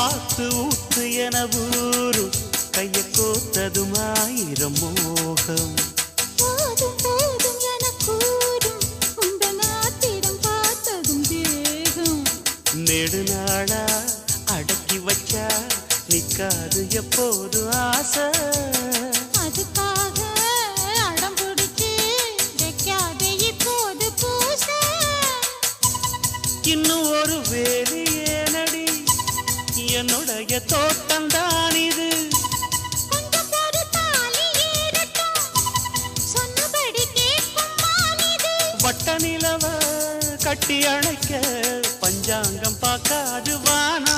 ஆத்து ஊத்து என ஊரு கைய கோத்ததும் ஆயிரம் மோகம். நெடுநாளா அடக்கி வச்சா நிக்காது எப்போது ஆசை? அதுக்காக அடம் பிடிச்சு வைக்காதே இப்போது பூச. இன்னும் ஒரு வேலி என்னுடைய தோட்டம்தான் இது. வட்ட நிலவ கட்டி அணைக்க பஞ்சாங்கம் பார்க்காது வானா.